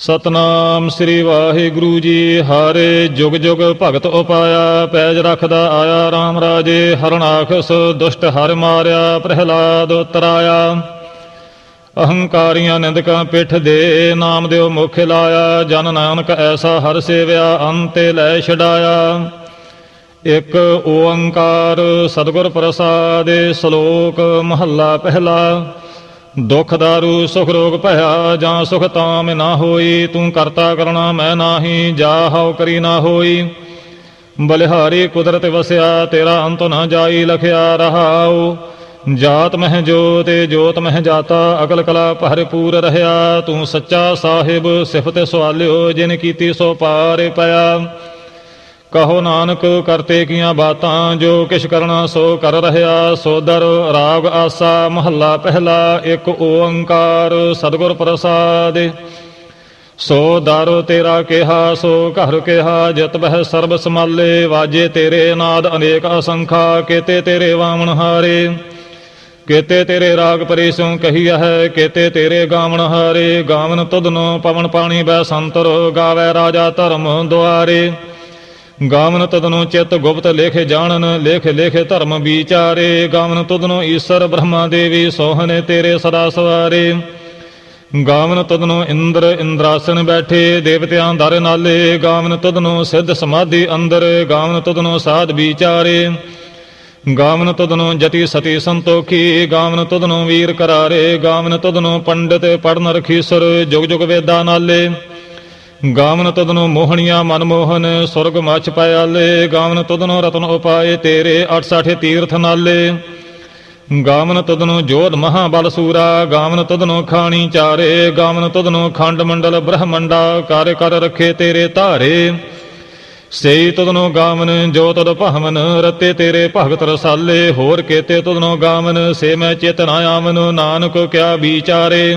ਸਤਨਾਮ ਸ੍ਰੀ ਵਾਹਿਗੁਰੂ ਜੀ, ਹਾਰੇ ਜੁਗ ਜੁਗ ਭਗਤ ਉਪਾਇਆ, ਪੈਜ ਰੱਖਦਾ ਆਇਆ RAM ਰਾਜੇ ਹਰਨਾਖਸ ਦੁਸ਼ਟ ਹਰ ਮਾਰਿਆ, ਪ੍ਰਹਿਲਾਦ ਉਤਰਾਇਆ। ਅਹੰਕਾਰੀਆਂ ਨਿੰਦਕਾਂ ਪਿੱਠ ਦੇ ਨਾਮ ਦਿਓ ਮੁਖ ਲਾਇਆ, ਜਨ ਨਾਨਕ ਐਸਾ ਹਰ ਸੇਵਿਆ, ਅੰਤੇ ਲੈ ਛਡਾਇਆ। ਇਕ ਓੰਕਾਰ ਸਤਿਗੁਰ ਪ੍ਰਸਾਦਿ, ਸ਼ਲੋਕ ਮਹੱਲਾ ਪਹਿਲਾ। ਦੁਖ ਦਾਰੂ, ਸੁਖ ਰੋਗ ਭਇਆ, ਜਾਂ ਸੁਖ ਤਾਮ ਨਾ ਹੋਈ, ਤੂੰ ਕਰਤਾ ਕਰਣਾ ਮੈਂ ਨਾਹੀ, ਜਾ ਹਉ ਕਰੀ ਨਾ ਹੋਈ। ਬਲਿਹਾਰੀ ਕੁਦਰਤ ਵਸਿਆ, ਤੇਰਾ ਅੰਤ ਨਾ ਜਾਈ, ਲਖਿਆ ਰਹਾਉ। ਜਾਤ ਮਹਿ ਜੋਤਿ ਜੋਤ ਮਹਿ ਜਾਤਾ, ਅਕਲ ਕਲਾ ਭਰਪੂਰ ਰਹਾ ਤੂੰ ਸੱਚਾ ਸਾਹਿਬ, ਸਿਫਤ ਸਵਾਲਿਓ, ਜਿਨ ਕੀਤੀ ਸੋ ਪਾਰ ਪਿਆ। ਕਹੋ ਨਾਨਕ ਕਰਤੇ ਕੀਆਂ ਬਾਤਾਂ, ਜੋ ਕਿਛ ਕਰਨਾ ਸੋ ਕਰ ਰਹਾ ਸੋਦਰ ਰਾਗ ਆਸਾ, ਮਹੱਲਾ ਪਹਿਲਾ, ਇੱਕ ਓੰਕਾਰ ਸਤਿਗੁਰ ਪ੍ਰਸਾਦ। ਸੋ ਦਰ ਤੇਰਾ ਕਿਹਾ, ਸੋ ਘਰ ਕਿਹਾ, ਜਤ ਬਹਿ ਸਰਬ ਸਮਾਲੇ ਵਾਜੇ ਤੇਰੇ ਨਾਦ ਅਨੇਕ ਅਸੰਖਾ, ਕੇਤੇ ਤੇਰੇ ਵਾਮਣ ਹਾਰੇ। ਕੇਤੇ ਤੇਰੇ ਰਾਗ ਪਰੇਸੋਂ ਕਹੀਆ ਹੈ ਕੇਤੇ ਤੇਰੇ ਗਾਵਣ ਹਾਰੇ। ਗਾਵਨ ਤੁਧਨੋ ਪਵਨ ਪਾਣੀ ਬੈ ਸੰਤਰ, ਗਾਵੇ ਰਾਜਾ ਧਰਮ ਦੁਆਰੇ। ਗਾਵਨ ਤਦਨੋ ਚਿਤ ਗੁਪਤ ਲੇਖ ਜਾਣਨ, ਲੇਖ ਲੇਖ ਧਰਮ ਵਿਚਾਰੇ। ਗਾਵਨ ਤਦਨੋ ਈਸ਼ਰ ਬ੍ਰਹਮਾ ਦੇਵੀ, ਸੋਹਣੇ ਤੇਰੇ ਸਦਾ ਸਵਾਰੇ। ਗਾਵਨ ਤਦਨੋ ਇੰਦਰ ਇੰਦਰਾਸਨ ਬੈਠੇ, ਦੇਵਤਿਆਂ ਦਰ ਨਾਲੇ। ਗਾਵਨ ਤਦਨੋ ਸਿੱਧ ਸਮਾਧੀ ਅੰਦਰ, ਗਾਵਨ ਤਦਨੋ ਸਾਧ ਵਿਚਾਰੇ। ਗਾਵਨ ਤਦਨੋ ਜਤੀ ਸਤੀ ਸੰਤੋਖੀ, ਗਾਵਨ ਤਦਨੋ ਵੀਰ ਕਰਾਰੇ। ਗਾਵਨ ਤਦਨੋ ਪੰਡਿਤ ਪੜਨ ਰਖੀਸਰ, ਜੁਗ ਜੁਗ ਵੇਦਾਂ ਨਾਲੇ। ਗਾਵਨ ਤਦਨੋ ਮੋਹਣੀਆਂ ਮਨਮੋਹਨ ਸੁਰਗ ਮਛ ਪਿਆਲੇ ਗਾਵਨ ਤਦਨੋ ਰਤਨ ਉਪਾਏ ਤੇਰੇ 68 ਤੀਰਥ ਨਾਲੇ। ਗਾਵਨ ਤਦਨੋ ਜੋਧ ਮਹਾਬਲ ਸੂਰਾ। ਗਾਵਨ ਤਦਨੋ ਖਾਣੀ ਚਾਰੇ। ਗਾਵਨ ਤਦਨੋ ਖੰਡ ਮੰਡਲ ਬ੍ਰਹਮੰਡਾ। ਕਰ ਕਰ ਰਖੇ ਤੇਰੇ ਧਾਰੇ। ਸੇਈ ਤਦਨੋ ਗਾਵਨ ਜੋ ਤਦ ਭਾਵਨ, ਰਤੇ ਤੇਰੇ ਭਗਤ ਰਸਾਲੇ। ਹੋਰ ਕੇਤੇ ਤਦਨੋ ਗਾਵਨ, ਸੇ ਮੈਂ ਚਿਤ ਨਾ ਆਵਨ। ਨਾਨਕ ਕਿਆ ਵਿਚਾਰੇ।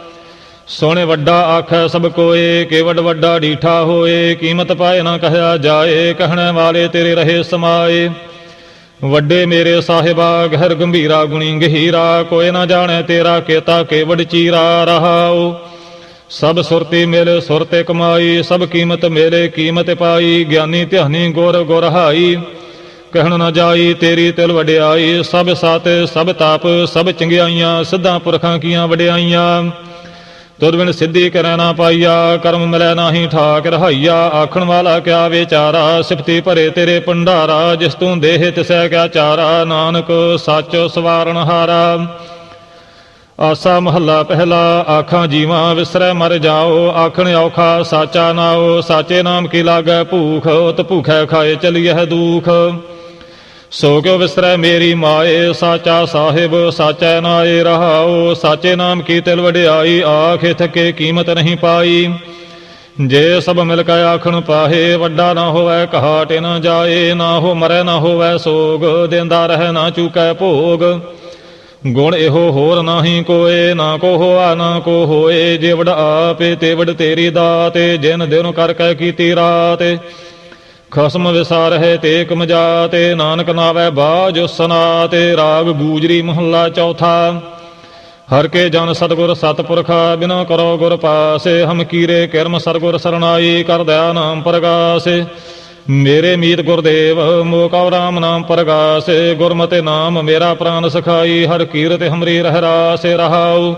ਸੋਹਣੇ ਵੱਡਾ ਆਖੈ ਸਭ ਕੋਏ ਕੇਵਡ ਵੱਡਾ ਡੀਠਾ ਹੋਏ, ਕੀਮਤ ਪਾਏ ਨਾ ਕਹਿਆ ਜਾਏ, ਕਹਿਣ ਵਾਲੇ ਤੇਰੇ ਰਹੇ ਸਮਾਏ। ਵੱਡੇ ਮੇਰੇ ਸਾਹਿਬਾ, ਗਹਿਰ ਗੰਭੀਰਾ ਗੁਣੀ ਗਹੀਰਾ, ਕੋਈ ਨਾ ਜਾਣੇ ਤੇਰਾ ਕੇਤਾ ਕੇਵਡ ਚੀਰਾ, ਰਹਾਉ। ਸਭ ਸੁਰਤੀ ਮਿਲ ਸੁਰਤੇ ਕਮਾਈ, ਸਭ ਕੀਮਤ ਮੇਲੇ ਕੀਮਤ ਪਾਈ, ਗਿਆਨੀ ਧਿਆਨੀ ਗੁਰ ਗੁਰ ਹਾਈ। ਕਹਿਣ ਨਾ ਜਾਈ ਤੇਰੀ ਤਿਲ ਵਡਿਆਈ, ਸਭ ਸਤ ਸਭ ਤਾਪ, ਸਭ ਚੰਗਿਆਈਆਂ, ਸਿੱਧਾਂ ਪੁਰਖਾਂ ਕੀਆਂ ਵਡਿਆਈਆਂ। ਤੁਧ ਬਿਨ ਸਿੱਧੀ ਕਰੈ ਨਾ ਪਾਈਆ, ਕਰਮ ਮਿਲੈ ਨਾਹੀ ਠਾਕ ਰਹਾਈਆ, ਆਖਣ ਵਾਲਾ ਕਿਆ ਵਿਚਾਰਾ, ਸਿਫਤੀ ਭਰੇ ਤੇਰੇ ਭੰਡਾਰਾ, ਜਿਸ ਤੂੰ ਦੇਹ ਤਿਸੈ ਕਿਆ ਚਾਰਾ, ਨਾਨਕ ਸੱਚ ਸਵਾਰਨ ਹਾਰਾ। ਆਸਾ ਮਹੱਲਾ ਪਹਿਲਾ, ਆਖਾਂ ਜੀਵਾਂ ਵਿਸਰੈ ਮਰ ਜਾਓ, ਆਖਣ ਔਖਾ ਸਾਚਾ ਨਾਓ ਸਾਚੇ ਨਾਮ ਕੀ ਲਾਗੈ ਭੂਖ, ਉਤ ਭੂਖੈ ਖਾਏ ਚਲੀਐ ਦੂਖ। ਸੋ ਕਿਉ ਵਿਸਰੈ ਮੇਰੀ ਮਾਏ, ਸਾਚਾ ਸਾਹਿਬ, ਸਾਚੈ ਨਾਏ ਰਹਾਉ, ਸਾਚੇ ਨਾਮ ਕੀ ਤਿਲ ਵਡਿਆਈ, ਆਖੇ ਥਕੇ ਕੀਮਤ ਨਹੀਂ ਪਾਈ। ਜੇ ਸਭ ਮਿਲ ਕੇ ਆਖਣ ਪਾਹੇ, ਵੱਡਾ ਨਾ ਹੋਵੇ ਕਹਾਟੇ ਨਾ ਜਾਏ, ਨਾ ਹੋ ਮਰੈ ਨਾ ਹੋਵੇ ਸੋਗ, ਦੇਂਦਾ ਰਹਿ ਨਾ ਚੁਕੈ ਭੋਗ। ਗੁਣ ਇਹੋ ਹੋਰ ਨਾਹੀ ਕੋਏ, ਨਾ ਕੋ ਹੋਆ, ਨਾ ਕੋ ਹੋਏ ਜੇ ਵਡ ਆਪੇ ਤੇ ਵਡ ਤੇਰੀ ਦਾਤੇ, ਜਿਨ ਦਿਨ ਕਰ ਕੈ ਕੀਤੀ ਰਾਤ। ਖਸਮ ਵਿਸਾਰ ਤੇ ਕਮਜਾ ਨਾਨਕ ਨਾਵੇ ਬਾਜ ਸਨਾ ਤੇ ਰਾਗ ਗੂਜਰੀ ਮਹੱਲਾ ਚੌਥਾ। ਹਰ ਕੇ ਜਨ ਸਤਗੁਰ ਸਤਪੁਰਖਾ, ਬਿਨਾ ਕਰੋ ਗੁਰ ਪਾਸੇ, ਹਮ ਕੀਰੇ ਕਿਰਮ ਸਰਗੁਰ ਸਰਣਾਈ, ਕਰ ਦਇਆ ਨਾਮ ਪ੍ਰਗਾਸੇ। ਮੇਰੇ ਮੀਤ ਗੁਰਦੇਵ, ਮੋਕਾ ਰਾਮ ਨਾਮ ਪ੍ਰਗਾਸੇ। ਗੁਰਮਤਿ ਨਾਮ ਮੇਰਾ ਪ੍ਰਾਨ ਸਖਾਈ, ਹਰ ਕੀਰਤ ਹਮਰੀ ਰਹਿ ਰਾਸੇ ਰਹਾਉ।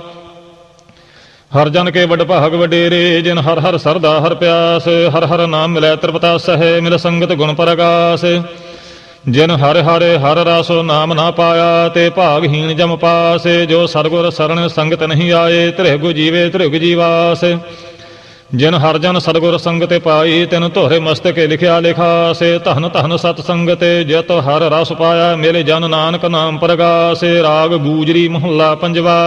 ਹਰ ਜਨ ਕੇ ਵਡ ਭਾਗ ਵਡੇਰੇ, ਜਿਨ ਹਰ ਹਰ ਸਰਦਾ ਹਰ ਪਿਆਸ, ਹਰ ਹਰ ਨਾਮ ਮਿਲੈ ਤ੍ਰਿਪਤਾ ਸਹਿ ਮਿਲ ਸੰਗਤ ਗੁਣ ਪ੍ਰਗਾਸ। ਜਿਨ ਹਰ ਹਰ ਹਰ ਰਸੋ ਨਾਮ ਨਾ ਪਾਇਆ, ਤੇ ਭਾਗਹੀਣ ਜਮ ਪਾਸੇ। ਜੋ ਸਰਗੁਰ ਸਰਣ ਸੰਗਤ ਨਹੀਂ ਆਏ ਤ੍ਰਿਗੁ ਜੀਵੇ ਤ੍ਰਿਗੁ ਜੀਵਾਸ। ਜਿਨ ਹਰ ਜਨ ਸਤਗੁਰ ਸੰਗਤੇ ਪਾਈ, ਤਿਨ ਧੋਰੇ ਮਸਤਕੇ ਲਿਖਿਆ ਲਿਖਾਸੇ। ਧਨ ਧਨ ਸਤ ਸੰਗਤੇ, ਜਿਤ ਹਰ ਰਸ ਪਾਇਆ, ਮੇਲੇ ਜਨ ਨਾਨਕ ਨਾਮ ਪ੍ਰਗਾਸੇ। ਰਾਗ ਗੂਜਰੀ ਮਹੱਲਾ ਪੰਜਵਾ।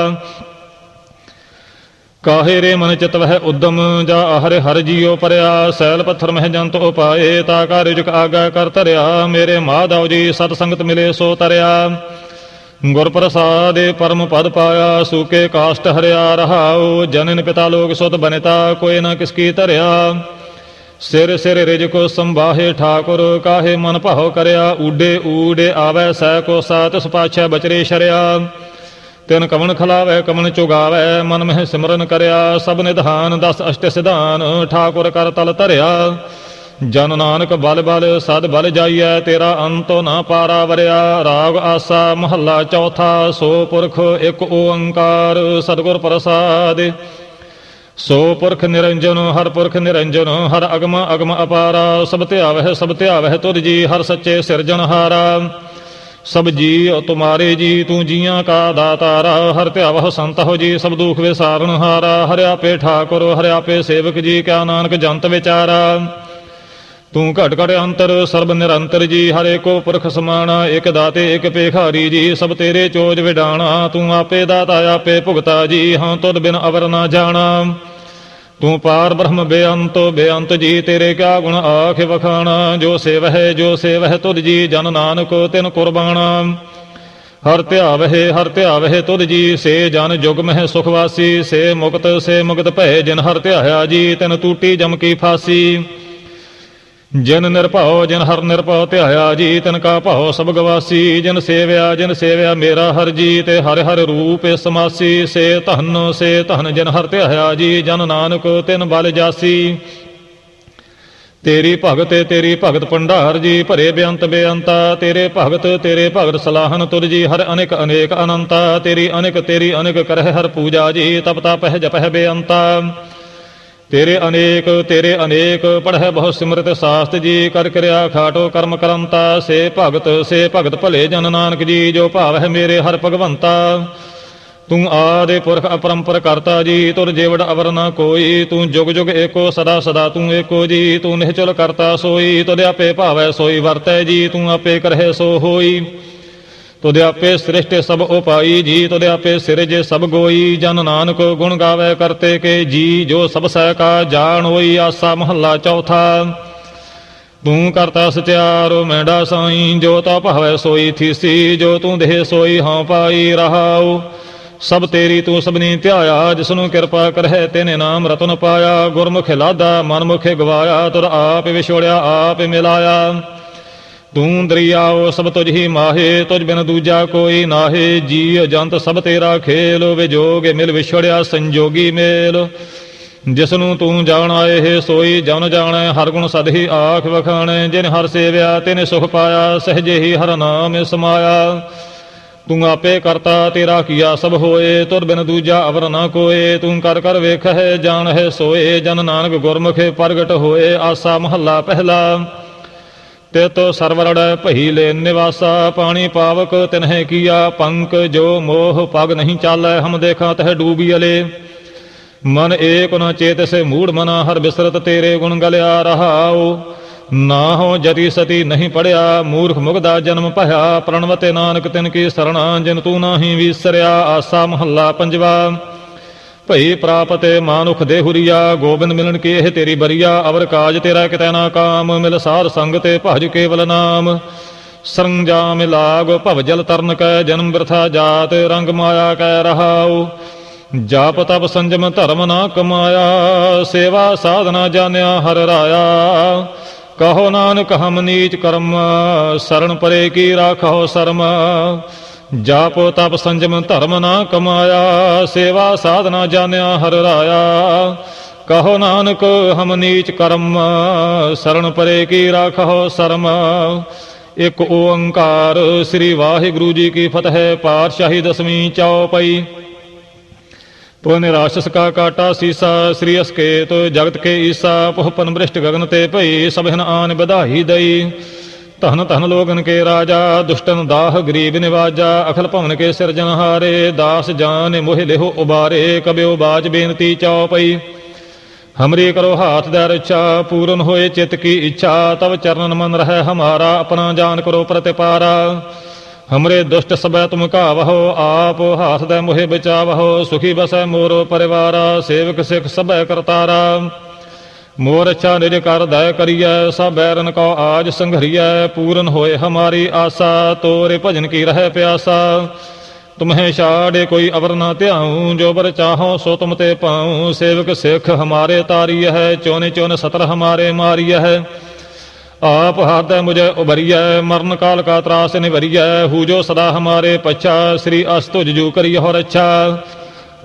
ਕਾਹੇ ਰੇ ਮਨ ਚਿਤ ਵਹਿ ਉਦਮ, ਜਾ ਹਰਿ ਹਰ ਜੀਉ ਪਰਿਆ, ਸੈਲ ਪੱਥਰ ਮਹਿ ਜੰਤ ਉਪਾਏ, ਤਾ ਕਾ ਰਿਜਕ ਆਗਾ ਕਰ ਧਰਿਆ, ਮੇਰੇ ਮਾਧਵ ਜੀ, ਸਤ ਸੰਗਤ ਮਿਲੇ ਸੋ ਤਰਿਆ। ਗੁਰ ਪ੍ਰਸਾਦਿ ਪਰਮ ਪਦ ਪਾਇਆ, ਸੂਕੇ ਕਾਸ਼ਟ ਹਰਿਆ ਰਹਾਉ, ਜਨਨ ਪਿਤਾ ਲੋਕ ਸੁਤ ਬਨਿਤਾ, ਕੋਈ ਨਾ ਕਿਸ ਕੀ ਧਰਿਆ। ਸਿਰ ਸਿਰ ਰਿਜ ਕੋ ਸੰਭਾਹੇ ਠਾਕੁਰ, ਕਾਹੇ ਮਨ ਭਾਉ ਕਰਿਆ, ਊਡੇ ਊਡੇ ਆਵੈ ਸੈ ਕੋ ਸਾਤ ਸੁਪਾਛੈ ਬਚਰੇ ਸ਼ਰਿਆ। ਤਿਨ ਕਵਣ ਖਲਾਵੈ, ਕਵਣ ਚੁਗਾਵੈ, ਮਨ ਮਹਿ ਸਿਮਰਨ ਕਰਿਆ, ਸਭ ਨਿਧਾਨ ਦਸ ਅਸ਼ਟ ਸਿਧਾਨ, ਠਾਕੁਰ ਕਰ ਤਲ ਧਰਿਆ। ਜਨ ਨਾਨਕ ਬਲ ਬਲ, ਸਦ ਬਲ ਜਾਈਐ, ਤੇਰਾ ਅੰਤੋ ਨਾ ਪਾਰਾ ਵਰਿਆ। ਰਾਗ ਆਸਾ ਮਹੱਲਾ ਚੌਥਾ, ਸੋ ਪੁਰਖ ਇੱਕ ਓੰਕਾਰ, ਸਤਿਗੁਰ ਪ੍ਰਸਾਦ। ਸੋ ਪੁਰਖ ਨਿਰੰਜਨ, ਹਰ ਪੁਰਖ ਨਿਰੰਜਨ, ਹਰ ਅਗਮ ਅਗਮ ਅਪਾਰਾ। ਸਭ ਧਿਆਵਹਿ ਸਭ ਧਿਆਵਹਿ ਤੁਧ ਜੀ, ਹਰ ਸੱਚੇ ਸਿਰਜਣਹਾਰਾ। ਸਭ ਜੀ ਤੁਮਾਰੇ ਜੀ, ਤੂੰ ਜੀਆਂ ਕਾ ਦਾਤਾਰਾ, ਹਰ ਧਿਆਵਹ ਸੰਤ ਹੋ ਜੀ, ਸਭ ਦੁਖ ਵਿਸਾਰਣਹਾਰਾ ਹਰਿ ਆਪੇ ਠਾਕੁਰ ਹਰਿ ਆਪੇ ਸੇਵਕ ਜੀ, ਕਿਆ ਨਾਨਕ ਜੰਤ ਵਿਚਾਰਾ। ਤੂੰ ਘਟ ਘਟ ਅੰਤਰ, ਸਰਬ ਨਿਰੰਤਰ ਜੀ, ਹਰੇ ਕੋ ਪੁਰਖ ਸਮਾਣਾ ਇਕ ਦਾਤੇ ਇਕ ਪੇਖਾਰੀ ਜੀ, ਸਭ ਤੇਰੇ ਚੋਜ ਵਿਡਾਣਾ, ਤੂੰ ਆਪੇ ਦਾਤਾ, ਆਪੇ ਭੁਗਤਾ ਜੀ, ਹਾਂ ਤੁਧ ਬਿਨ ਅਵਰ ਨਾ ਜਾਣਾ। ਤੂੰ ਪਾਰ ਬ੍ਰਹਮ ਬੇਅੰਤ ਬੇਅੰਤ ਜੀ, ਤੇਰੇ ਕਿਆ ਗੁਣ ਆਖ ਵਖਾਣਾ? ਜੋ ਸੇਵਹਿ ਜੋ ਸੇਵਹਿ ਤੁਧ ਜੀ, ਜਨ ਨਾਨਕ ਤਿਨ ਕੁਰਬਾਨਾ ਹਰ ਧਿਆਵਹਿ ਹਰ ਧਿਆਵਹਿ ਤੁਧ ਜੀ, ਸੇ ਜਨ ਜੁਗ ਮਹਿ ਸੁਖ ਵਾਸੀ। ਸੇ ਮੁਕਤ ਸੇ ਮੁਕਤ ਭੈ ਜਿਨ ਹਰ ਧਿਆਇਆ ਜੀ, ਤਿਨ ਟੂਟੀ ਜਮ ਕੀ ਫਾਸੀ। ਜਿਨ ਨਿਰਭਉ, ਜਿਨ ਹਰ ਨਿਰਭਉ, ਧਿਆਇਆ ਜੀ ਤਿਨ ਕਾ ਭਉ, ਸਭ ਗਵਾਸੀ, ਜਿਨ ਸੇਵਿਆ ਜਿਨ ਸੇਵਿਆ, ਮੇਰਾ ਹਰ ਜੀ ਤੇ ਹਰ ਹਰ ਰੂਪ ਸਮਾਸੀ ਸੇ ਧਨ ਸੇ ਧਨ, ਜਿਨ ਹਰ ਧਿਆਇਆ ਜੀ, ਜਨ ਨਾਨਕ, ਤਿਨ ਬਲ ਜਾਸੀ। ਤੇਰੀ ਭਗਤ ਤੇਰੀ ਭਗਤ ਭੰਡਾਰ ਜੀ, ਭਰੇ ਬੇਅੰਤ ਬੇਅੰਤਾ, ਤੇਰੇ ਭਗਤ ਤੇਰੇ ਭਗਤ ਸਲਾਹਨ ਤੁਰ ਜੀ, ਹਰ ਅਨੇਕ ਅਨੇਕ ਅਨੰਤਾ, ਤੇਰੀ ਅਨੇਕ ਤੇਰੀ ਅਨੇਕ ਕਰਹਿ ਹਰ ਪੂਜਾ ਜੀ, ਤਪ ਤਪਹਿ ਜਪਹਿ ਬੇਅੰਤਾ। ਤੇਰੇ ਅਨੇਕ ਤੇਰੇ ਅਨੇਕ, ਪੜ੍ਹੈ ਬਹੁ ਸਿਮਰਤ ਸਾਸਤ ਜੀ, ਕਰ ਕਿਰਿਆ ਖਾਟੋ ਕਰਮ ਕਰਮਤਾ ਸੇ ਭਗਤ ਸੇ ਭਗਤ ਭਲੇ ਜਨ ਨਾਨਕ ਜੀ, ਜੋ ਭਾਵ ਹੈ ਮੇਰੇ ਹਰ ਭਗਵੰਤਾ। ਤੂੰ ਆਦੇ ਪੁਰਖ ਅਪਰੰਪਰ ਕਰਤਾ ਜੀ, ਤੁਰ ਜੀਵੜ ਅਵਰ ਨਾ ਕੋਈ। ਤੂੰ ਜੁਗ ਜੁਗ ਏਕੋ, ਸਦਾ ਸਦਾ ਤੂੰ ਏਕੋ ਜੀ। ਤੂੰ ਨਿਹਚਲ ਕਰਤਾ ਸੋਈ ਤੁਧ ਆਪੇ ਭਾਵੈ ਸੋਈ, ਵਰਤੈ ਜੀ, ਤੂੰ ਆਪੇ ਕਰਹਿ ਸੋ ਹੋਈ। ਤੁਧ ਆਪੇ ਸ੍ਰਿਸ਼ਟ ਸਭ ਉਪਾਈ ਜੀ, ਤੁਧ ਆਪੇ ਸਿਰਜੇ ਸਭ ਗੋਈ, ਜਨ ਨਾਨਕ ਗੁਣ ਗਾਵੇ ਕਰਤੇ ਕੇ ਜੀ, ਜੋ ਸਭ ਸਹਿ ਕਾ ਜਾਣ ਹੋਈ ਆਸਾ ਮਹੱਲਾ ਚੌਥਾ। ਤੂੰ ਕਰਤਾ ਸਚਿਆਰੋ, ਮੈਂਡਾ ਸਾਈ, ਜੋ ਤਾ ਭਾਵੈ ਸੋਈ ਥੀਸੀ, ਜੋ ਤੂੰ ਦੇਹ ਸੋਈ ਹਾਂ ਪਾਈ ਰਹਾਉ। ਸਭ ਤੇਰੀ ਤੂੰ ਸਭਨੀ ਧਿਆਇਆ, ਜਿਸਨੂੰ ਕਿਰਪਾ ਕਰਹਿ ਤੇਨੇ ਨਾਮ ਰਤਨ ਪਾਇਆ। ਗੁਰਮੁਖ ਲਾਦਾ ਮਨਮੁਖੇ ਗਵਾਇਆ, ਤੁਰ ਆਪ ਵਿਛੋੜਿਆ, ਆਪ ਮਿਲਾਇਆ। ਤੂੰ ਦਰਿਆਓ ਸਭ ਤੁਝ ਹੀ ਮਾਹੇ, ਤੁਝ ਬਿਨ ਦੂਜਾ ਕੋਈ ਨਾਹੇ। ਜੀ ਅਜੰਤ ਸਭ ਤੇਰਾ ਖੇਲ ਵਿਜੋਗ ਮਿਲ ਵਿਛੜਿਆ ਸੰਜੋਗੀ ਮੇਲ। ਜਿਸਨੂੰ ਤੂੰ ਜਾਣ ਆਏ ਹੈ ਸੋਈ ਜਨ ਜਾਣੈ, ਹਰ ਗੁਣ ਸਦ ਹੀ ਆਖ ਵਖਾਣੈ। ਜਿਨ ਹਰ ਸੇਵਿਆ, ਤਿਨ ਸੁਖ ਪਾਇਆ, ਸਹਜੇ ਹੀ ਹਰ ਨਾਮ ਸਮਾਇਆ। ਤੂੰ ਆਪੇ ਕਰਤਾ, ਤੇਰਾ ਕੀਆ ਸਭ ਹੋਏ, ਤੁਰ ਬਿਨ ਦੂਜਾ ਅਵਰ ਨਾ ਕੋਏ। ਤੂੰ ਕਰ ਕਰ ਵੇਖਹਿ, ਜਾਣਹਿ ਸੋਏ, ਜਨ ਨਾਨਕ ਗੁਰਮੁਖੇ ਪ੍ਰਗਟ ਹੋਏ। ਆਸਾ ਮਹੱਲਾ ਪਹਿਲਾ। ਤੇ ਸਰਵਰੜ ਭਈ ਲੈ ਨਿਵਾਸਾ, ਪਾਣੀ ਪਾਵਕ ਤਿਨਹਿ ਕੀਆ, ਪੰਕ ਜੋ ਮੋਹ ਪਗ ਨਹੀਂ ਚਾਲੈ, ਹਮ ਦੇਖਾਂ ਤਹ ਡੂਬੀ ਅਲੇ। ਮਨ ਏਕ ਨ ਚੇਤ ਸੇ ਮੂੜ ਮਨਾ, ਹਰ ਬਿਸਰਤ ਤੇਰੇ ਗੁਣ ਗਲਿਆ ਰਹਾਉ। ਨਾ ਹੋ ਜਤੀ ਸਤੀ ਨਹੀਂ ਪੜਿਆ, ਮੂਰਖ ਮੁਗਦਾ ਜਨਮ ਭਇਆ। ਪ੍ਰਣਵਤੇ ਨਾਨਕ ਤਿਨ ਕੀ ਸਰਣਾ, ਜਿਨ ਤੂੰ ਨਾਹੀ ਵਿਸਰਿਆ, ਆਸਾ ਮਹੱਲਾ ਪੰਜਵਾ। ਭਈ ਪ੍ਰਾਪਤੇ ਮਾਨੁਖ ਦੇ ਗੋਬਿੰਦ ਮਿਲਣ ਕੀ ਇਹ ਤੇਰੀ ਬਰੀਆ, ਅਵਰ ਕਾਜ ਤੇਰਾ ਕਿਤੈ ਨਾ ਕਾਮ, ਮਿਲ ਸਾਧ ਸੰਗ ਤੇ ਭਜ ਕੇਵਲ ਨਾਮ। ਸਰੰਜਾਮ ਲਾਗ ਭਵ ਜਲ ਤਰਨ ਕੈ, ਜਨਮ ਬਿਰਥਾ ਜਾਤ, ਰੰਗ ਮਾਇਆ ਕੈ ਰਹਾਉ। ਜਾਪ ਤਪ ਸੰਜਮ ਧਰਮ ਨਾ ਕਮਾਇਆ, ਸੇਵਾ ਸਾਧਨਾ ਜਾਣਿਆ ਹਰ ਰਾਇਆ। ਕਹੋ ਨਾਨਕ ਹਮ ਨੀਚ ਕਰਮ ਸਰਣ ਪਰੇ ਕੀ ਰਾਖੋ ਸਰਮ। ਜਾਪ ਤਪ ਸੰਜਮ ਧਰਮ ਨਾ ਕਮਾਇਆ, ਸੇਵਾ ਸਾਧਨਾ ਜਾਣਿਆ ਹਰ ਰਾਇਆ। ਕਹੋ ਨਾਨਕ, ਹਮ ਨੀਚ ਕਰਮ ਸਰਣ ਪਰੇ ਕੀ ਰਾਖੋ ਸਰਮ। ਇੱਕ ਓੰਕਾਰ ਸ੍ਰੀ ਵਾਹਿਗੁਰੂ ਜੀ ਕੀ ਫਤਿਹ, ਪਾਤਸ਼ਾਹੀ ਦਸਵੀਂ ਚੌਪਈ ਪੁਨ ਰਾਸ਼ਸ ਕਾ ਕਾਟਾ ਸੀਸਾ, ਸ੍ਰੀ ਅਸਕੇਤ ਜਗਤ ਕੇ ਈਸਾ, ਪੁਹ ਪਨ ਬ੍ਰਿਸ਼ਟ ਗਗਨ ਤੇ ਭਈ ਸਭਨ ਆਨ ਬਧਾਈ ਦਈ। ਧਨ ਧਨ ਲੋਗਨ ਕੇ ਰਾਜਾ, ਦੁਸ਼ਟਨ ਦਾਹ ਗਰੀਬ ਨਿਵਾਜਾ, ਅਖਲ ਭਵਨ ਕੇ ਸਿਰਜਨਹਾਰੇ ਦਾਸ ਜਾਨ ਮੋਹਿ ਲਿਹੋ ਉਬਾਰੇ ਕਬਿਓ ਬਾਜ ਬੇਨਤੀ ਚਉਪਈ ਹਮਰੀ ਕਰੋ ਹਾਥ ਦਾ ਰਛਾ, ਪੂਰਨ ਹੋਏ ਚਿਤ ਕੀ ਇੱਛਾ ਤਬ ਚਰਨਨ ਮਨ ਰਹਿ ਹਮਾਰਾ, ਆਪਣਾ ਜਾਨ ਕਰੋ ਪ੍ਰਤਿਪਾਰਾ। ਹਮਰੇ ਦੁਸ਼ਟ ਸਬੈ ਤੁਮ ਘਾਵਹੋ, ਆਪ ਹਾਥ ਦੇ ਮੁਹਿ ਬਚਾਵਹੋ, ਸੁਖੀ ਬਸੈ ਮੋਰੋ ਪਰਿਵਾਰਾ, ਸੇਵਕ ਸਿਖ ਸਭੈ ਕਰਤਾਰਾ। ਮੋਰ ਅੱਛਾ ਨਿਜ ਕਰ ਦਇ ਕਰੀਐ, ਸਭ ਬੈਰਨ ਕੋ ਆਜ ਸੰਘਰੀਐ, ਪੂਰਨ ਹੋਏ ਹਮਾਰੀ ਆਸਾ, ਤੋਰੇ ਭਜਨ ਕੀ ਰਹਿ ਪਿਆਸਾ। ਤੁਮਹਿ ਛਾੜੇ ਕੋਈ ਅਵਰ ਨਾ ਧਿਆਉ, ਜੋ ਬਰ ਚਾਹੋ ਸੋ ਤੁਮ ਤੇ ਪਾਉ। ਸੇਵਕ ਸਿੱਖ ਹਮਾਰੇ ਤਾਰੀ ਹੈ ਚੋਨੇ ਚੋਨ ਸਤਰ ਹਮਾਰੇ ਮਾਰੀਐ। ਹੈ ਆਪ ਹਾਦੈ ਮੁਝੇ ਉਬਰੀਐ ਮਰਨ ਕਾਲ ਕਾ ਤਰਾਸ ਨਿਵਰੀਐ। ਹੂ ਜੋ ਸਦਾ ਹਮਾਰੇ ਪਛਾ, ਸ੍ਰੀ ਅਸਤੁਜ ਜੂ ਕਰੀ ਹੋ ਰੱਛਾ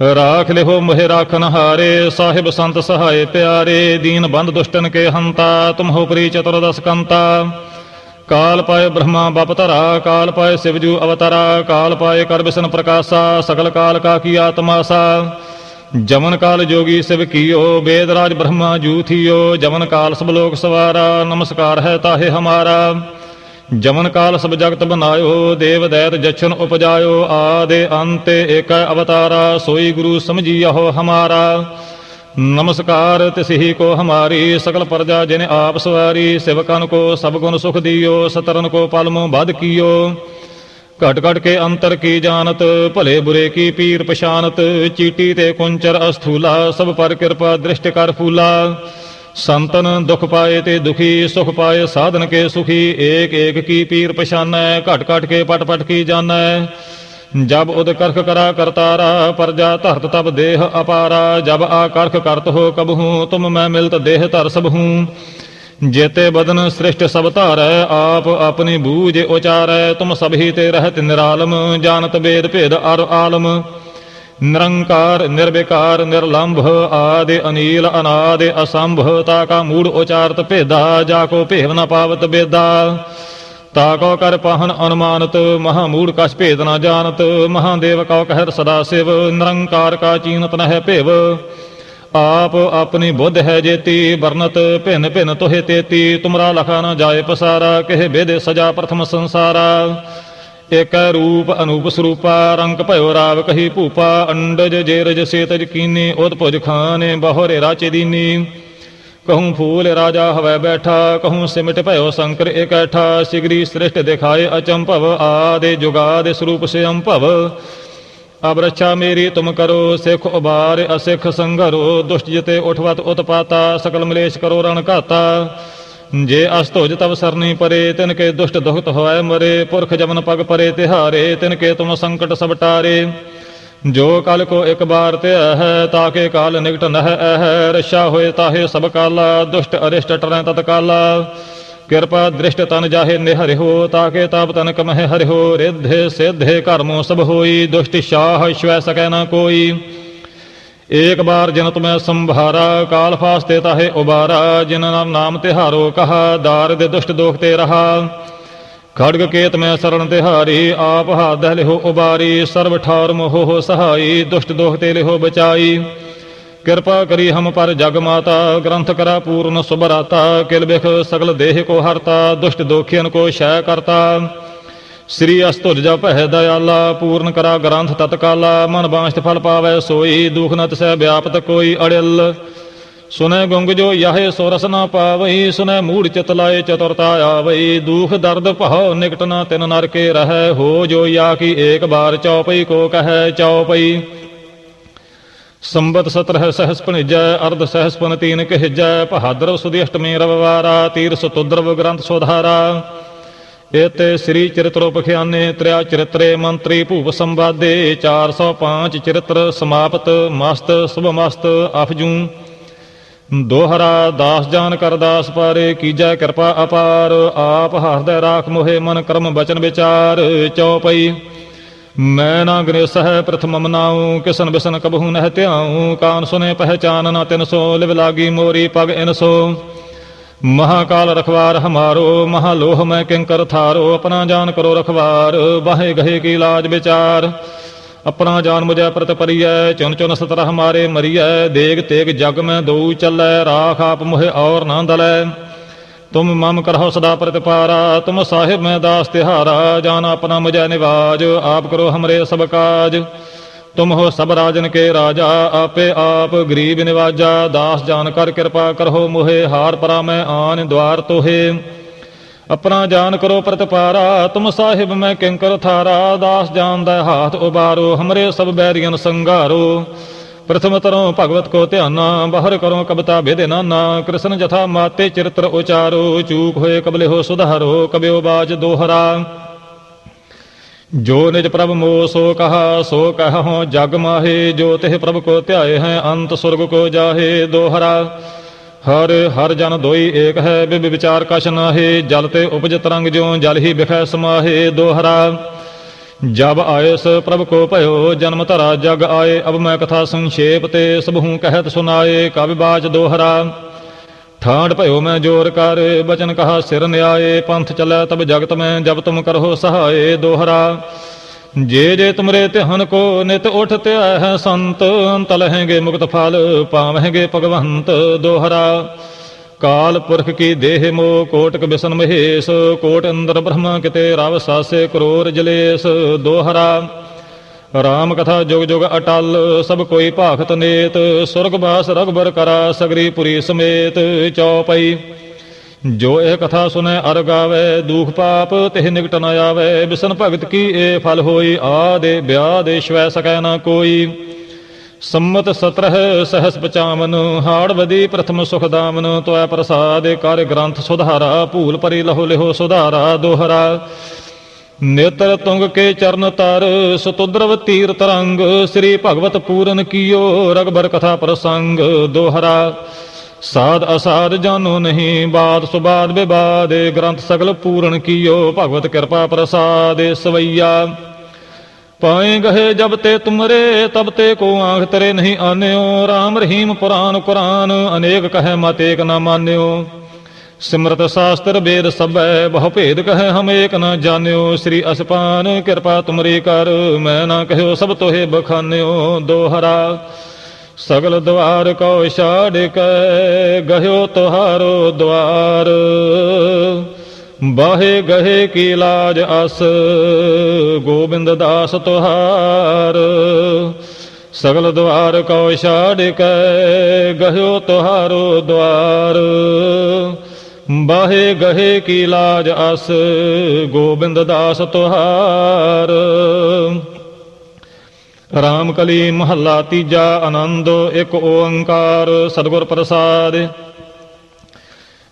ਰਾਖ ਲਿਹੋ ਮੋਹਿ ਰਾਖਨ ਹਾਰੇ, ਸਾਹਿਬ ਸੰਤ ਸਹਾਏ ਪਿਆਰੇ, ਦੀਨ ਬੰਦ ਦੁਸ਼ਟਨ ਕੇ ਹੰਤਾ ਤੁਮ ਹੋ ਪ੍ਰੀ ਚਤੁਰਦਸ ਕੰਤਾ। ਕਾਲ ਪਾਏ ਬ੍ਰਹਮਾ ਬਪਤਰਾ ਕਾਲ ਪਾਏ ਸਿਵਜੂ ਅਵਤਾਰਾ, ਕਾਲ ਪਾਏ ਕਰ ਬਿਸ਼ਨ ਪ੍ਰਕਾਸ਼ਾ, ਸਗਲ ਕਾਲ ਕਾ ਕੀ ਆਤਮਾਸਾ। ਜਮਨ ਕਾਲ ਜੋਗੀ ਸਿਵ ਕੀਓ ਵੇਦ ਰਾਜ ਬ੍ਰਹਮਾ ਜੂਥੀਓ ਜਮਨ ਕਾਲ ਸਭ ਲੋਕ ਸਵਾਰਾ, ਨਮਸਕਾਰ ਹੈ ਤਾਹੇ ਹਮਾਰਾ। ਜਮਨ ਕਾਲ ਸਭ ਜਗਤ ਬਨਾਇਓ, ਦੇਵ ਦੈਤ ਜਛਨ ਉਪਜਾਇਓ, ਆਦੇ ਅੰਤੇ ਏਕੈ ਅਵਤਾਰਾ, ਸੋਈ ਗੁਰੂ ਸਮਝੀਓ ਹਮਾਰਾ। ਨਮਸਕਾਰ ਤਿਸਹੀ ਕੋ ਹਮਾਰੀ ਸਕਲ ਪ੍ਰਜਾ ਜਿਨ ਆਪ ਸਵਾਰੀ, ਸਿਵਕਨ ਕੋ ਸਭ ਗੁਣ ਸੁਖ ਦਿਓ, ਸਤਰਨ ਕੋ ਪਲਮੋ ਬਦ ਕੀਓ। ਘਟ ਘਟ ਕੇ ਅੰਤਰ ਕੀ ਜਾਣਤ, ਭਲੇ ਬੁਰੇ ਕੀ ਪੀਰ ਪਛਾਨਤ, ਚੀਟੀ ਤੇ ਕੁੰਚਰ ਅਸਥੂਲਾ, ਸਭ ਪਰ ਕਿਰਪਾ ਦ੍ਰਿਸ਼ਟ ਕਰ ਫੂਲਾ। ਸੰਤਨ ਦੁਖ ਪਾਏ ਤੇ ਦੁਖੀ, ਸੁਖ ਪਾਏ ਸਾਧਨ ਕੇ ਸੁਖੀ, ਏਕ ਏਕ ਕੀ ਪੀਰ ਪਛਾਨੈ, ਘਟ ਘਟ ਕੇ ਪਟ ਪਟ ਕੀ ਜਾਣੈ। ਜਬ ਉਦ ਕਰਖ ਕਰਾ ਕਰਤਾਰਾ, ਪਰਜਾ ਧਰਤ ਤਬ ਦੇਹ ਅਪਾਰਾ, ਜਬ ਆ ਕਰਖ ਕਰਤ ਹੋ ਕਬਹੂ, ਤੁਮ ਮੈਂ ਮਿਲਤ ਦੇਹ ਧਰ ਸਭ ਹੂੰ ਜੇਤੇ ਬਦਨ ਸ੍ਰਿਸ਼ਟ ਸਭ ਧਾਰੈ, ਆਪ ਆਪਣੀ ਬੂਝ ਉਚਾਰੈ, ਤੁਮ ਸਭੀ ਤੇ ਰਹਿਤ ਨਿਰਾਲਮ, ਜਾਣਤ ਵੇਦ ਭੇਦ ਅਰ ਆਲਮ। ਨਿਰੰਕਾਰ, ਨਿਰਵਿਕਾਰ, ਨਿਰਲੰਭ ਆਦਿ ਅਨੀਲ ਅਨਾਦਿ ਅਸੰਭ ਤਾ ਕਾ ਮੂੜ ਉਚਾਰਤ ਭੇਦਾ, ਜਾ ਕੋ ਭੇਵ ਨ ਪਾਵਤ ਬੇਦਾ। ਤਾ ਕੋ ਕਰ ਪਾਹਨ ਅਨੁਮਾਨਤ, ਮਹਾ ਮੂੜ ਕਛ ਭੇਦ ਨ ਜਾਣਤ ਮਹਾਦੇਵ ਕਉ ਕਹਿਰ ਸਦਾ ਸਿਵ, ਨਿਰੰਕਾਰ ਕਾ ਚੀਨਤ ਨਹਿ ਭੇਵ। ਆਪ ਆਪਣੀ ਬੁੱਧ ਹੈ ਜੇਤੀ ਵਰਨਤ ਭਿੰਨ ਭਿੰਨ ਤੋਹਿ ਤੇਤੀ, ਤੁਮਰਾ ਲਖਾ ਨ ਜਾਏ ਪਸਾਰਾ, ਕਹਿ ਬੇਦੇ ਸਜਾ ਪ੍ਰਥਮ ਸੰਸਾਰਾ। ਇਕ ਰੂਪ ਅਨੂਪ ਸਰੂਪਾ, ਰੰਗ ਭਇਓ ਰਾਵ ਕਹੀ ਭੂਪਾ, ਅੰਡਜ ਜੇਰਜ ਸੇਤਜ ਕੀਨੀ ਉਦ ਭੁਜ ਖਾਨੇ ਬਹੁਰੇ ਰਾਚੇ ਦੀਨੀ। ਕਹੂੰ ਫੂਲ ਰਾਜਾ ਹਵੈ ਬੈਠਾ, ਕਹੂੰ ਸਿਮਟ ਭਇਓ ਸ਼ੰਕਰ ਇਕੈਠਾ, ਸਿਗਰੀ ਸ੍ਰਿਸ਼ਟ ਦਿਖਾਏ ਅਚੰਭਵ, ਆਦੇ ਜੁਗਾਦ ਸਰੂਪ ਸੇ ਅੰਭਵ ਅਬ ਰੱਛਾ ਮੇਰੀ ਤੁਮ ਕਰੋ, ਸਿੱਖ ਉਬਾਰ ਅਸਿਖ ਸੰਘਰੋ ਦੁਸ਼ਟ ਜਿਤੇ ਉਠਵਤ ਉਤਪਾਤਾ, ਸਕਲ ਮਲੇਸ਼ ਕਰੋ ਰਣ ਘਾਤਾ। ਜੇ ਅਸ ਧੁਜ ਤਵ ਸਰਨੀ ਪਰੇ ਤਿਨ ਕੇ ਦੁਸ਼ਟ ਦੁਖਤ ਹੋਇ ਮਰੇ, ਪੁਰਖ ਜਮਨ ਪਗ ਪਰੇ ਤਿਹਾਰੇ ਤਿਨ ਕੇ ਤੁਮ ਸੰਕਟ ਸਭ ਟਾਰੇ। ਜੋ ਕਲ ਕੋ ਇੱਕ ਬਾਰ ਤੇ ਹੈ ਤਾਕੇ ਕਾਲ ਨਿਕਟ ਨਹ ਹੈ ਰਸ਼ਾ ਹੋਏ ਤਾਹੇ ਸਭ ਕਾਲਾ, ਦੁਸ਼ਟ ਅਰਿਸ਼ਟ ਟਰੈ ਤਤਕਾਲਾ ਕਿਰਪਾ ਦ੍ਰਿਸ਼ਟ ਤਨ ਜਾਹੇ ਨਿਹਰਿਓ ਤਾਕੇ ਤਾਪ ਤਨ ਕਮਹਿ ਹਰਿਓ ਰਿਧੇ ਸਿਧੇ ਕਰਮੋ ਸਭ ਹੋਈ, ਦੁਸ਼ਟ ਸ਼ਾਹ ਸ਼ਵੈ ਸਕੈ ਨਾ ਕੋਈ। ਏਕ ਬਾਰ ਜਨ ਮੈਂ ਸੰਭਾਰਾ, ਕਾਲ ਫਾਸਤੇ ਤਾਹੇ ਉਬਾਰਾ, ਜਿਨ ਨਾਮ ਤਿਹਾਰੋ ਕਹਾ, ਦਾਰ ਦੇ ਦੁਸ਼ਟ ਦੋਖ ਤੇ ਰਹਾ। ਖੜਗ ਕੇਤ ਮੈਂ ਸਰਣ ਤਿਹਾਰੀ, ਆਪ ਹਾਥ ਲਿਹੋ ਉਬਾਰੀ, ਸਰਬ ਠਾਰ ਮੋਹ ਸਹਾਈ, ਦੁਸ਼ਟ ਦੋਖ ਤੇ ਲਿਹੋ ਬਚਾਈ। ਕਿਰਪਾ ਕਰੀ ਹਮ ਪਰ ਜਗ ਮਾਤਾ, ਗ੍ਰੰਥ ਕਰਾ ਪੂਰਨ ਸੁਭਰਾਤਾ, ਕਿਲ ਬਿਖ ਸਗਲ ਦੇਹ ਕੋ ਹਰਤਾ, ਦੁਸ਼ਟ ਦੋਖੀਨ ਕੋ ਸ਼ੈ ਕਰਤਾ। ਸ੍ਰੀ ਅਸਤੁਜ ਜਪਹਿ ਦਇਆਲਾ, ਪੂਰਨ ਕਰਾ ਗ੍ਰੰਥ ਤਤਕਾਲਾ, ਮਨ ਬਾਂਸ਼ਤ ਫਲ ਪਾਵੈ ਸੋਈ, ਦੁਖ ਨ ਤਸੈ ਵਿਆਪਤ ਕੋਈ ਅੜਿਲ। ਸੁਨੈ ਗੁੰਗ ਜੋ ਯਾਹੇ ਸੋਰਸ ਨਾ ਪਾਵਈ, ਸੁਨੈ ਮੂੜ ਚਿਤ ਲਾਏ ਚਤੁਰਤਾ ਆਵਈ। ਦੁਖ ਦਰਦ ਭਉ ਨਿਕਟ ਨ ਤਿਨ ਨਰ ਕੇ ਰਹੈ, ਹੋ ਜੋ ਯਾ ਕੀ ਏਕ ਬਾਰ ਚਉਪਈ ਕੋ ਕਹੈ ਚਉਪਈ ਸੰਬਤ ਸਤਰਹ ਸਹਸ ਭਣਿਜੈ, ਅਰਧ ਸਹਸ ਪਨ ਤੀਨ ਕਹਿਜੈ, ਬਹਾਦਰ ਸੁਦੀ ਅਸ਼ਟਮੀ ਰਵਵਾਰਾ ਤੀਰ ਸੁਤੁਦਰਵ ਗ੍ਰੰਥ ਸੋਧਾਰਾ। ਇਤੇ ਸ੍ਰੀ ਚਰਿਤ੍ਰ ਪਖਿਆਨੇ ਤ੍ਰਿਆ ਚਰਿਤਰੇ ਮੰਤਰੀ ਭੂਪ ਸੰਵਾਦੇ 405 ਚਰਿਤ੍ਰ ਸਮਾਪਤ ਮਸਤ ਸੁਭ ਮਸਤ ਅਫਜੂ ਦੋਹਰਾ ਦਾਸ ਜਾਨ ਕਰ ਦਾਸ ਪਾਰੇ ਕੀਜੈ ਕਿਰਪਾ ਅਪਾਰ ਆਪ ਹਰਦੈ ਰਾਖ ਮੋਹਿ ਮਨ ਕਰਮ ਬਚਨ ਵਿਚਾਰ ਚਉਪਈ ਮੈਂ ਨਾ ਗ੍ਰੇਸ ਹੈ ਪ੍ਰਥਮ ਮਨਾਉ ਕਿਸਨ ਬਿਸਨ ਕਬਹੂ ਨਹਿ ਧਿਆਉ ਕਾਨ ਸੁਨੇ ਪਹਿਚਾਨ ਨਾ ਤਿਨ ਸੋ ਲਿਵ ਲਾਗੀ ਮੋਰੀ ਪਗ ਇਨ ਸੋ ਮਹਾਕਾਲ ਰਖਵਾਰ ਹਮਾਰੋ ਮਹਾਲੋਹ ਮੈਂ ਕਿੰਕਰ ਥਾਰੋ, ਆਪਣਾ ਜਾਨ ਕਰੋ ਰਖਵਾਰ ਬਾਹੇ ਗਹੇ ਕੀ ਲਾਜ ਵਿਚਾਰ। ਆਪਣਾ ਜਾਨ ਮੁਝੈ ਪ੍ਰਤ ਪਰੀਐ, ਚੁਨ ਚੁਨ ਸਤਰ ਹਮਾਰੇ ਮਰੀਐ, ਦੇਗ ਤੇਗ ਜਗ ਮੈਂ ਦਊ ਚੱਲੈ, ਰਾਖ ਆਪ ਮੁਹਿ ਔਰ ਨਾ ਦਲੈ। ਤੁਮ ਮਮ ਕਰਹੁ ਸਦਾ ਪ੍ਰਤਪਾਰਾ ਤੁਮ ਸਾਹਿਬ ਮੈਂ ਦਾਸ ਤਿਹਾਰਾ, ਜਾਨ ਆਪਣਾ ਮੁਝੈ ਨਿਵਾਜ, ਆਪ ਕਰੋ ਹਮਰੇ ਸਭ ਕਾਜ। ਤੁਮ ਹੋ ਸਭ ਰਾਜਨ ਕੇ ਰਾਜਾ, ਆਪੇ ਆਪ ਗਰੀਬ ਨਿਵਾਜਾ, ਦਾਸ ਜਾਨ ਕਰ ਕਿਰਪਾ ਕਰਹੁ ਮੋਹਿ, ਹਾਰ ਪਰਾ ਮੈਂ ਆਨ ਦਵਾਰ ਤੋਹੇ। ਆਪਣਾ ਜਾਨ ਕਰੋ ਪ੍ਰਤਪਾਰਾ, ਤੁਮ ਸਾਹਿਬ ਮੈਂ ਕਿੰਕਰ ਥਾਰਾ ਦਾਸ ਜਾਨ ਦਾ ਹਾਥ ਉਬਾਰੋ, ਹਮਰੇ ਸਭ ਬੈਰੀਆਂ ਸੰਘਾਰੋ। ਪ੍ਰਥਮ ਤਰੋਂ ਭਗਵਤ ਕੋ ਧਿਆਨਾ, ਬਾਹਰ ਕਰੋ ਕਬਤਾ ਭੇਦੇ ਨਾਨਾ, ਕ੍ਰਿਸ਼ਨ ਜਥਾ ਮਾਤੇ ਚਰਿਤਰ ਉਚਾਰੋ, ਚੂਕ ਹੋਏ ਕਬਲੇ ਹੋ ਸੁਧਾਰੋ, ਕਬਿਓ ਬਾਜ ਦੋਹਰਾ। ਜੋ ਨਿਜ ਪ੍ਰਭ ਮੋ ਸੋ ਕਹਾ, ਸੋ ਕਹੋ ਜਗ ਮਾਹੇ, ਜੋ ਤਿਹ ਪ੍ਰਭ ਕੋ ਧਿਆਏ ਹੈ, ਅੰਤ ਸੁਰਗ ਕੋ ਜਾਹੇ ਦੋਹਰਾ। ਹਰ ਹਰ ਜਨ ਦੋਈ ਏਕ ਹੈ, ਬਿਬ ਵਿਚਾਰ ਕਛ ਨਾਹੇ, ਜਲ ਤੇ ਉਪਜ ਤਰੰਗ ਜਿਉ, ਜਲ ਹੀ ਬਿਖੈ ਸਮਾਹੇ ਦੋਹਰਾ। ਜਬ ਆਇਸ ਪ੍ਰਭ ਕੋ ਭਇਓ, ਜਨਮ ਧਰਾ ਜਗ ਆਏ, ਅਬ ਮੈਂ ਕਥਾ ਸੰਖੇਪ ਤੇ ਸਭੂ ਕਹਿਤ ਸੁਨਾਏ, ਕਵਿ ਬਾਜ ਦੋਹਰਾ। ਠਾਂਡ ਭਇਓ ਮੈਂ ਜੋਰ ਕਰ, ਬਚਨ ਕਹਾ ਸਿਰ ਨਿਆਏ, ਪੰਥ ਚੱਲੈ ਤਬ ਜਗਤ ਮੈਂ, ਜਬ ਤੁਮ ਕਰਹੁ ਸਹਾਏ ਦੋਹਰਾ। ਜੇ ਜੇ ਤੁਮਰੇ ਧਿਆਨ ਕੋ ਨਿਤ ਉਠ ਧਿਆ ਹੈ ਸੰਤ ਅੰਤ ਲਹਿਗੇ ਮੁਕਤ ਫਲ, ਪਾਵਹਿਗੇ ਭਗਵੰਤ ਦੋਹਰਾ। ਕਾਲ ਪੁਰਖ ਕੀ ਦੇਹ ਮੋ, ਕੋਟਕ ਬਿਸਨ ਮਹੇਸ਼, ਕੋਟ ਅੰਦਰ ਬ੍ਰਹਮ ਕਿਤੇ ਰਵ ਸਾਸੇ ਕਰੋਰ ਜਲੇਸ ਦੋਹਰਾ। ਰਾਮ ਕਥਾ ਜੁਗ ਜੁਗ ਅਟਲ, ਸਭ ਕੋਈ ਭਾਖਤ ਨੇਤ, ਸੁਰਗ ਬਾਸ ਰਗਬਰ ਕਰਾ, ਸਗਰੀ ਪੁਰੀ ਸਮੇਤ ਚਉਪਈ ਜੋ ਇਹ ਕਥਾ ਸੁਨੈ ਅਰ ਗਾਵੇ, ਦੁਖ ਪਾਪ ਤਿਹ ਨਿਕਟ ਨ ਆਵੇ। ਬਿਸਨ ਭਗਤ ਕੀ ਇਹ ਫਲ ਹੋਈ, ਆਦੇ ਵਿਆਹ ਦੇ ਸ਼ਵੈ ਸਕੈ ਨਾ ਕੋਈ। ਸੰਮਤ 17 ਸਹਸ 55 ਹਾੜ ਬਦੀ ਪ੍ਰਥਮ ਸੁਖ ਦਾਮਨ ਤੋਇ ਪ੍ਰਸਾਦ ਕਰ ਗ੍ਰੰਥ ਸੁਧਾਰਾ, ਭੂਲ ਪਰੀ ਲਹੋ ਲਿਹੋ ਸੁਧਾਰਾ, ਦੋਹਰਾ। ਨੇਤਰ ਤੁੰਗ ਕੇ ਚਰਨ ਤਰ, ਸਤੁਦਰਵ ਤੀਰ ਤਰੰਗ, ਸ੍ਰੀ ਭਗਵਤ ਪੂਰਨ ਕੀਓ ਰਗਬਰ ਕਥਾ ਪ੍ਰਸੰਗ, ਦੋਹਰਾ। ਸਾਧ ਅਸਾਧ ਜਾਨੋ ਨਹੀਂ, ਬਾਦ ਸੁਬਾਦ ਵਿਵਾਦ ਗ੍ਰੰਥ ਸਗਲ ਪੂਰਨ ਕੀਓ, ਭਗਵਤ ਕਿਰਪਾ ਪ੍ਰਸਾਦ ਸਵਈਆ। ਪਾਏ ਗਏ ਜਬ ਤੇ ਤੁਮਰੇ, ਤਬ ਤੇ ਕੋ ਆਂਖ ਤਰੇ ਨਹੀਂ ਆਨਿਓ RAM ਰਹੀਮ ਪੁਰਾਨ ਕੁਰਾਨ, ਅਨੇਕ ਕਹੈ ਮਤ ਏਕ ਨਾ ਮਾਨਿਓ। ਸਿਮਰਤ ਸ਼ਾਸਤਰ ਵੇਦ ਸਭੈ, ਬਹੁ ਭੇਦ ਕਹੈ ਹਮ ਏਕ ਨ ਜਾਣਿਓ। ਸ੍ਰੀ ਅਸਪਾਨ ਕਿਰਪਾ ਤੁਮਰੀ ਕਰ, ਮੈਂ ਨਾ ਕਹਿਓ ਸਭ ਤੋਹੇ ਬਖਾਨਿਓ ਦੋਹਰਾ। ਸਗਲ ਦਵਾਰ ਕੋ ਛਾੜ ਕੇ, ਗਹਿਓ ਤੁਹਾਰੋ ਦਵਾਰ। ਬਾਹੇ ਗਹੇ ਕੀ ਲਾਜ ਅਸ, ਗੋਬਿੰਦ ਦਾਸ ਤੁਹਾਰ। ਸਗਲ ਦਵਾਰ ਕੋ ਛਾੜ ਕੇ, ਗਹਿਓ ਤੁਹਾਰੋ ਦਵਾਰ। ਬਾਹੇ ਗਹੇ ਕੀ ਲਾਜ ਅਸ, ਗੋਬਿੰਦ ਦਾਸ ਤੁਹਾਰ। ਰਾਮ ਕਲੀ ਮਹੱਲਾ ਤੀਜਾ ਆਨੰਦ, ਇੱਕ ਓੰਕਾਰ, ਸਤਿਗੁਰ ਪ੍ਰਸਾਦ।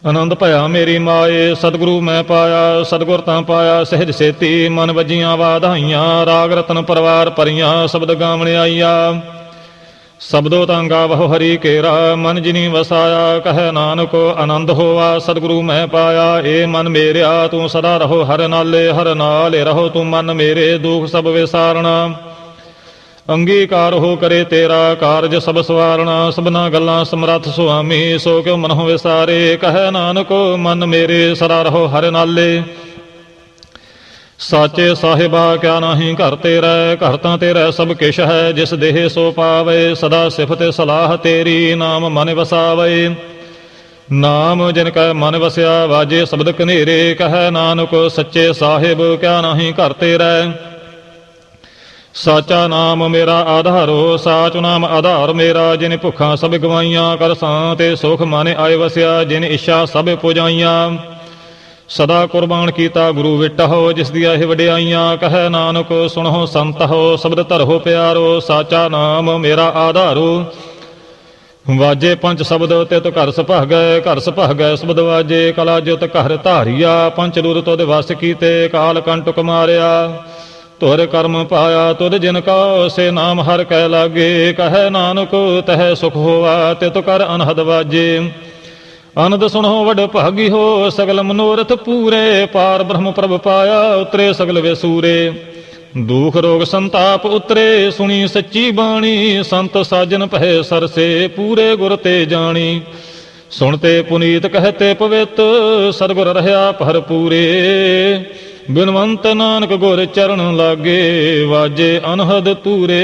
ਆਨੰਦ ਭਇਆ ਮੇਰੀ ਮਾਏ, ਸਤਿਗੁਰੂ ਮੈਂ ਪਾਇਆ, ਸਤਿਗੁਰ ਤਾਂ ਪਾਇਆ, ਸਹਿਜ ਸੇਤੀ ਮਨ ਵਜੀਆਂ ਵਾਧਾਈਆਂ, ਰਾਗ ਰਤਨ ਪਰਵਾਰ ਪਰੀਆਂ ਸ਼ਬਦ ਗਾਵਣ ਆਈਆ। ਸਬਦੋ ਤਾਂ ਗਾਵਹੁ ਹਰੀ ਕੇਰਾ, ਮਨ ਜਿਨੀ ਵਸਾਇਆ, ਕਹੈ ਨਾਨਕ ਆਨੰਦ ਹੋਆ, ਸਤਿਗੁਰੂ ਮੈਂ ਪਾਇਆ, ਏ ਮਨ ਮੇਰਿਆ, ਤੂੰ ਸਦਾ ਰਹੋ ਹਰ ਨਾਲੇ ਹਰ ਨਾਲੇ ਰਹੋ ਤੂੰ ਮਨ ਮੇਰੇ, ਦੁਖ ਸਭ ਵਿਸਾਰਣਾ। ਅੰਗੀਕਾਰ ਹੋ ਕਰੇ ਤੇਰਾ ਕਾਰਜ ਸਭ ਸਵਾਰਣਾ, ਸਭਨਾ ਗੱਲਾਂ ਸਮਰੱਥ ਸੁਆਮੀ, ਸੋ ਕਿਉ ਮਨਹੁ ਵਿਸਾਰੇ, ਕਹੈ ਨਾਨਕ ਮਨ ਮੇਰੇ, ਸਦਾ ਰਹੋ ਹਰ ਨਾਲੇ। ਸਾਚੇ ਸਾਹਿਬਾ ਕਿਆ ਨਾਹੀ ਘਰ ਤੇਰਾ, ਘਰ ਤਾਂ ਤੇਰਾ ਸਭ ਕਿਛ ਹੈ, ਜਿਸ ਦੇਹ ਸੋ ਪਾਵੇ, ਸਦਾ ਸਿਫਤ ਸਲਾਹ ਤੇਰੀ ਨਾਮ ਮਨ ਵਸਾਵੇ। ਨਾਮ ਜਿਨ ਕੈ ਮਨ ਵਸਿਆ, ਵਾਜੇ ਸ਼ਬਦ ਕਨੇਰੇ ਕਹੈ ਨਾਨਕ ਸੱਚੇ ਸਾਹਿਬ ਕਿਆ ਨਾਹੀ ਘਰ ਤੇਰਾ। ਸਾਚਾ ਨਾਮ ਮੇਰਾ ਆਧਾਰੋ, ਸਾਚ ਨਾਮ ਆਧਾਰ ਮੇਰਾ, ਜਿਨ ਭੁੱਖਾਂ ਸਭ ਗਵਾਈਆਂ, ਕਰ ਸਾਂ ਤੇ ਸੁਖ ਮਨ ਆਏ ਵਸਿਆ, ਜਿਨ ਇੱਛਾ ਸਭ ਪੁਜਾਈਆਂ। ਸਦਾ ਕੁਰਬਾਨ ਕੀਤਾ ਗੁਰੂ ਵਿਟਹੁ, ਜਿਸ ਦੀਆਂ ਇਹ ਵਡਿਆਈਆਂ, ਕਹੈ ਨਾਨਕ ਸੁਣੋ ਸੰਤ ਹੋ ਸ਼ਬਦ ਧਰੋ ਪਿਆਰੋ, ਸਾਚਾ ਨਾਮ ਮੇਰਾ ਆਧਾਰੋ। ਵਾਜੇ ਪੰਜ ਸ਼ਬਦ, ਤਿਤ ਘਰ ਸੁਭਾਗੈ ਘਰ ਸੁਭਾਗੈ ਸ਼ਬਦ ਵਾਜੇ, ਕਲਾ ਜੁਤ ਘਰ ਧਾਰਿਆ, ਪੰਜ ਰੂਰ ਤੋਦ ਵਸ ਕੀਤੇ, ਕਾਲ ਕੰਟਕ ਮਾਰਿਆ। ਤੁਰ ਕਰਮ ਪਾਇਆ ਤੁਧ ਜਿਨ ਕਾ, ਸੇ ਨਾਮ ਹਰ ਕਹਿ ਲਾਗੇ, ਕਹੈ ਨਾਨਕ, ਤਹਿ ਸੁਖ ਹੋਵਾ ਤਿਤ ਕਰ ਅਨਹਦ ਵਾਜੇ। ਆਨੰਦ ਸੁਣੋ, ਵਡ ਭਾਗੀ ਹੋ, ਸਗਲ ਮਨੋਰਥ ਪੂਰੇ। ਪਾਰ ਬ੍ਰਹਮ ਪ੍ਰਭ ਪਾਇਆ, ਉਤਰੇ ਸਗਲ ਵੇ ਸੂਰੇ ਦੁਖ ਰੋਗ ਸੰਤਾਪ ਉਤਰੇ, ਸੁਣੀ ਸੱਚੀ ਬਾਣੀ। ਸੰਤ ਸਾਜਨ ਪਹਿ ਸਰਸੇ, ਪੂਰੇ ਗੁਰ ਤੇ ਜਾਣੀ। ਸੁਣਤੇ ਪੁਨੀਤ ਕਹਤੇ ਪਵਿੱਤ ਸਤਿਗੁਰ ਰਹਾ ਭਰ ਪੂਰੇ। ਬਿਨਵੰਤ ਨਾਨਕ ਗੁਰ ਚਰਨ ਲਾਗੇ, ਵਾਜੇ ਅਨਹਦ ਤੂਰੇ।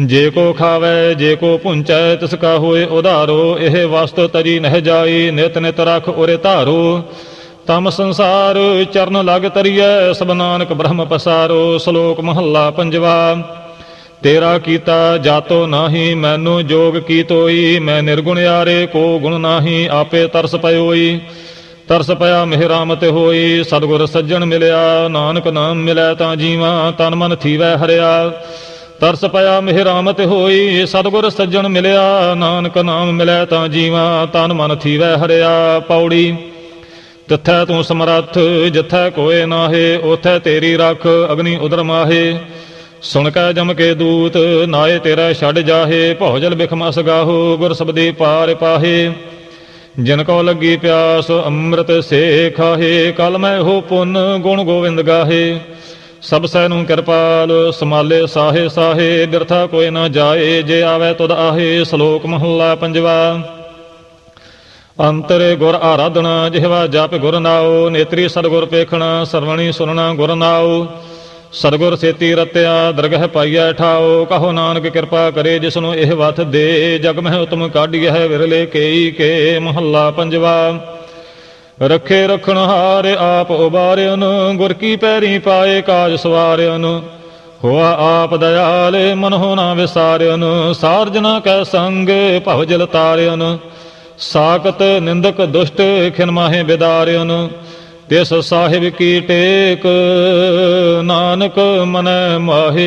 ਜੇ ਕੋ ਖਾਵੇ, ਜੇ ਕੋ ਪੁੰਚੈ, ਤਿਸ ਕਾ ਹੋਏ ਉਧਾਰੋ, ਇਹ ਵਸਤ ਤਰੀ ਨਹਿ ਜਾਈ, ਨਿਤ ਨਿਤ ਰਖ ਉਰੇ ਧਾਰੋ। ਤਮ ਸੰਸਾਰ ਚਰਨ ਲਗ ਤਰੀਐ, ਸਭ ਨਾਨਕ ਬ੍ਰਹਮ ਪਸਾਰੋ, ਸ਼ਲੋਕ ਮਹੱਲਾ ਪੰਜਵਾ। ਤੇਰਾ ਕੀਤਾ ਜਾਤੋ ਨਾਹੀ, ਮੈਨੂੰ ਜੋਗ ਕੀ ਤੋਈ ਮੈਂ ਨਿਰਗੁਣ ਯਾਰੇ, ਕੋ ਗੁਣ ਨਾਹੀ, ਆਪੇ ਤਰਸ ਪਇਓਈ। ਤਰਸ ਪਿਆ ਮਿਹਰਾਮਤ ਹੋਈ, ਸਤਿਗੁਰ ਸੱਜਣ ਮਿਲਿਆ, ਨਾਨਕ ਨਾਮ ਮਿਲੈ ਤਾਂ ਜੀਵਾ, ਤਨ ਮਨ ਥੀਵੈ ਹਰਿਆ। ਤਰਸ ਪਿਆ ਮਿਹਰਾਮਤ ਹੋਈ, ਸਤਿਗੁਰ ਸੱਜਣ ਮਿਲਿਆ, ਨਾਨਕ ਨਾਮ ਮਿਲੈ ਤਾਂ ਜੀਵਾ, ਤਨ ਮਨ ਥੀਵੈ ਹਰਿਆ ਪੌੜੀ। ਤਿੱਥੈ ਤੂੰ ਸਮਰੱਥ, ਜਿੱਥੈ ਕੋਏ ਨਾਹੇ ਉਥੈ ਤੇਰੀ ਰੱਖ, ਅਗਨੀ ਉਦਰ ਮਾਹੇ। ਸੁਣ ਕੈ ਜਮ ਕੇ ਦੂਤ, ਨਾਏ ਤੇਰਾ ਛੱਡ ਜਾਹੇ, ਭੌਜਲ ਬਿਖਮਸ ਗਾਹੋ, ਗੁਰ ਸਬਦੀ ਪਾਰ ਪਾਹੇ। ਜਿਨ ਕੋ ਲੱਗੀ ਪਿਆਸ, ਅੰਮ੍ਰਿਤ ਸੇ ਖਾਹੇ ਕਲ ਮੈਂ ਹੋ ਪੁੰਨ ਗੁਣ ਗੋਵਿੰਦ ਗਾਹੇ। ਸਭ ਸੈ ਨੂੰ ਕਿਰਪਾਲ, ਸਮਾਲੇ ਸਾਹੇ ਸਾਹੇ ਬਿਰਥਾ ਕੋਈ ਨਾ ਜਾਏ, ਜੇ ਆਵੇ ਤੁਧ ਆਹੇ, ਸ਼ਲੋਕ ਮਹੱਲਾ ਪੰਜਵਾ। ਅੰਤਰੇ ਗੁਰ ਆਰਾਧਨਾ, ਜਿਹਵਾ ਜਪ ਗੁਰ ਨਾਉ, ਨੇਤਰੀ ਸਤਗੁਰ ਪੇਖਣਾ, ਸਰਵਣੀ ਸੁਨਣਾ ਗੁਰ ਨਾਉ। ਸਤਗੁਰ ਸੇਤੀ ਰਤਿਆ, ਦਰਗਹ ਪਾਈਐ ਠਾਉ, ਕਹੋ ਨਾਨਕ ਕਿਰਪਾ ਕਰੇ ਜਿਸ ਨੂੰ ਇਹ ਵਥ ਦੇ, ਜਗ ਮਹਿ ਉਤਮ ਕਾਢੀਐ ਹੈ ਵਿਰਲੇ ਕੇਈ ਕੇ ਮਹੱਲਾ ਪੰਜਵਾ। ਰੱਖੇ ਰਖਣ ਹਾਰ ਆਪ ਉਬਾਰਿਆਨ ਗੁਰ ਕੀ ਪੈਰੀ ਪਾਏ ਕਾਜ ਸਵਾਰਿਆਨ ਹੋਆ ਆਪ ਦਇਆਲ ਮਨ ਹੋਣਾ ਵਿਸਾਰਿਆਨ ਸਾਰਜਨਾ ਕੈ ਸੰਗ ਭਵ ਜਲ ਤਾਰਿਆਨ ਸਾਕਤ ਨਿੰਦਕ ਦੁਸ਼ਟ ਖਿਨ ਮਾਹੇ ਬਿਦਾਰਿਆਨ ਤਿਸ ਸਾਹਿਬ ਕੀ ਟੇਕ, ਨਾਨਕ ਮਨ ਮਾਹੇ।